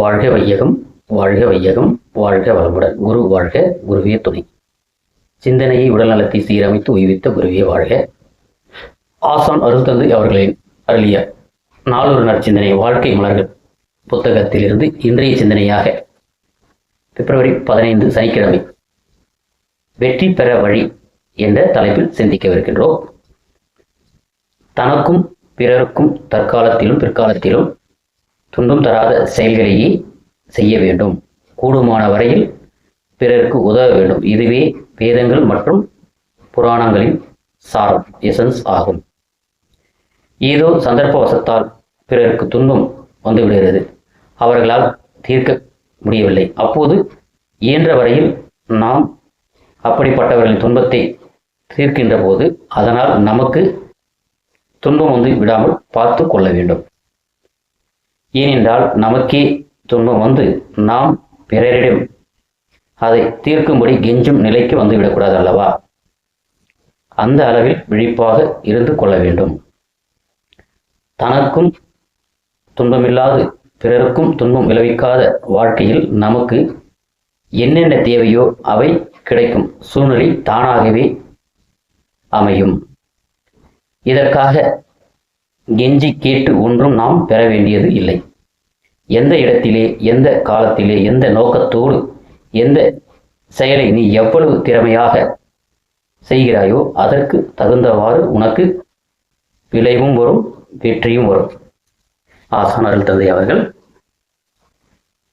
வாழ்க வையகம் வாழ்க வையகம் வாழ்க வளமுடன். குரு வாழ்க குருவே துணை. சிந்தனையை உடல்நலத்தை சீரமைத்து உய்வித்த குருவே வாழ்க. ஆசான் அருள் தந்து அவர்களின் அருளிய நாளொரு நற்சிந்தனை வாழ்க்கை மலர்கள் புத்தகத்திலிருந்து இன்றைய சிந்தனையாக பிப்ரவரி பதினைந்து சனிக்கிழமை வெற்றி பெற வழி என்ற தலைப்பில் சிந்திக்கவிருக்கின்றோம். தனக்கும் பிறருக்கும் தற்காலத்திலும் பிற்காலத்திலும் துன்பம் தராத செயல்களையே செய்ய வேண்டும். கூடுமான வரையில் பிறருக்கு உதவ வேண்டும். இதுவே வேதங்கள் மற்றும் புராணங்களின் சாரம் எசன்ஸ் ஆகும். ஏதோ சந்தர்ப்பவசத்தால் பிறருக்கு துன்பம் வந்துவிடுகிறது. அவர்களால் தீர்க்க முடியவில்லை. அப்போது இயன்ற வரையில் நாம் அப்படிப்பட்டவர்களின் துன்பத்தை தீர்க்கின்ற போது அதனால் நமக்கு துன்பம் வந்து விடாமல் பார்த்து கொள்ள வேண்டும். ஏனென்றால் நமக்கே துன்பம் வந்து நாம் பிறரிடம் அதை தீர்க்கும்படி கெஞ்சும் நிலைக்கு வந்துவிடக்கூடாது அல்லவா? அந்த அளவில் விழிப்பாக இருந்து கொள்ள வேண்டும். தனக்கும் துன்பமில்லாது பிறருக்கும் துன்பம் விளைவிக்காத வாழ்க்கையில் நமக்கு என்னென்ன தேவையோ அவை கிடைக்கும் சூழ்நிலை தானாகவே அமையும். இதற்காக கெஞ்சி கேட்டு ஒன்றும் நாம் பெற வேண்டியது இல்லை. எந்த இடத்திலே எந்த காலத்திலே எந்த நோக்கத்தோடு எந்த செயலை நீ எவ்வளவு திறமையாக செய்கிறாயோ அதற்கு தகுந்தவாறு உனக்கு விளைவும் வரும் வெற்றியும் வரும். ஆசானர்கள் தந்தை அவர்கள்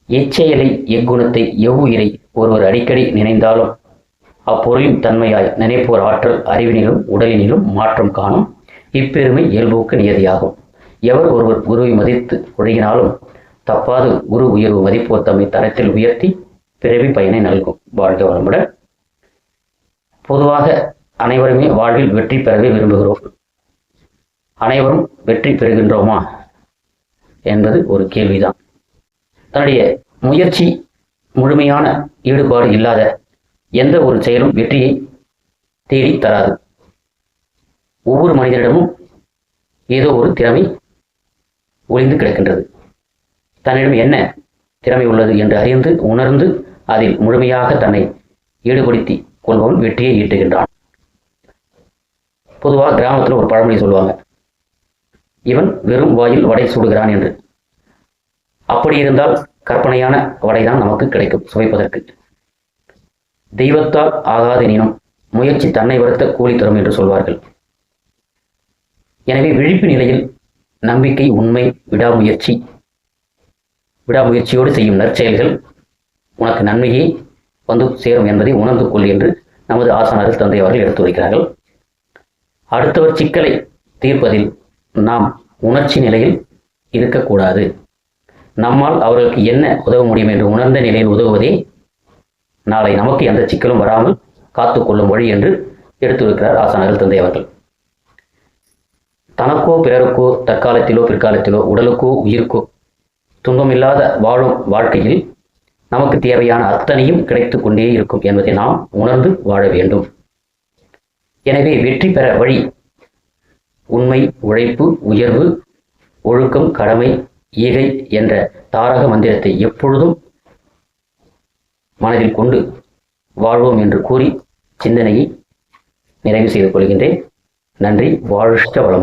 எச்செயலை எக்குணத்தை எவ்வுயிரை ஒருவர் அடிக்கடி நினைந்தாலும் அப்பொருளின் தன்மையாய் நினைப்போர் ஆற்றல் அறிவினிலும் உடலினிலும் மாற்றம் காணும் இப்பெருமை இயல்புக்கு நியதியாகும். எவர் ஒருவர் குருவை மதித்து ஒழுகினாலும் தப்பாது குரு உயர்வு மதிப்போர் தம்மை தரத்தில் உயர்த்தி பிறவி பயனை நல்கும். வாழ்க வளமுடன். பொதுவாக அனைவருமே வாழ்வில் வெற்றி பெறவே விரும்புகிறோம். அனைவரும் வெற்றி பெறுகின்றோமா என்பது ஒரு கேள்விதான். தன்னுடைய முயற்சி முழுமையான ஈடுபாடு இல்லாத எந்த ஒரு செயலும் வெற்றியை தேடி தராது. ஒவ்வொரு மனிதனிடமும் ஏதோ ஒரு திறமை ஒளிந்து கிடக்கின்றது. தன்னிடம் என்ன திறமை உள்ளது என்று அறிந்து உணர்ந்து அதில் முழுமையாக தன்னை ஈடுபடுத்தி கொள்பவன் வெற்றியை ஈட்டுகின்றான். பொதுவாக கிராமத்தில் ஒரு பழமொழி சொல்லுவாங்க. இவன் வெறும் வாயில் வடை சுடுகிறான் என்று. அப்படி இருந்தால் கற்பனையான வடைதான் நமக்கு கிடைக்கும் சுவைப்பதற்கு. தெய்வத்தால் ஆகாத ஆகாதெனினும் முயற்சி தன்னை வருத்த கூலி தரும் என்று சொல்வார்கள். எனவே விழிப்பு நிலையில் நம்பிக்கை உண்மை விடாமுயற்சி. விடாமுயற்சியோடு செய்யும் நற்செயல்கள் உனக்கு நன்மையே வந்து சேரும் என்பதை உணர்ந்து கொள் என்று நமது ஆசானர்கள் தந்தை அவர்கள் எடுத்து வைக்கிறார்கள். அடுத்தவர் சிக்கலை தீர்ப்பதில் நாம் உணர்ச்சி நிலையில் இருக்கக்கூடாது. நம்மால் அவர்களுக்கு என்ன உதவ முடியும் என்று உணர்ந்த நிலையில் உதவுவதே நாளை நமக்கு எந்த சிக்கலும் வராமல் காத்துக்கொள்ளும் வழி என்று எடுத்து வைக்கிறார் ஆசானர்கள் தந்தை அவர்கள். தனக்கோ பிறருக்கோ தற்காலத்திலோ பிற்காலத்திலோ உடலுக்கோ உயிருக்கோ துன்பமில்லாத வாழும் வாழ்க்கையில் நமக்கு தேவையான அத்தனையும் கிடைத்து கொண்டே இருக்கும் என்பதை நாம் உணர்ந்து வாழ வேண்டும். எனவே வெற்றி பெற வழி உண்மை உழைப்பு உயர்வு ஒழுக்கம் கடமை ஈகை என்ற தாரக மந்திரத்தை எப்பொழுதும் மனதில் கொண்டு வாழ்வோம் என்று கூறி சிந்தனையை நிறைவு செய்து கொள்கின்றேன். நன்றி வாழ்க வளமுடன்.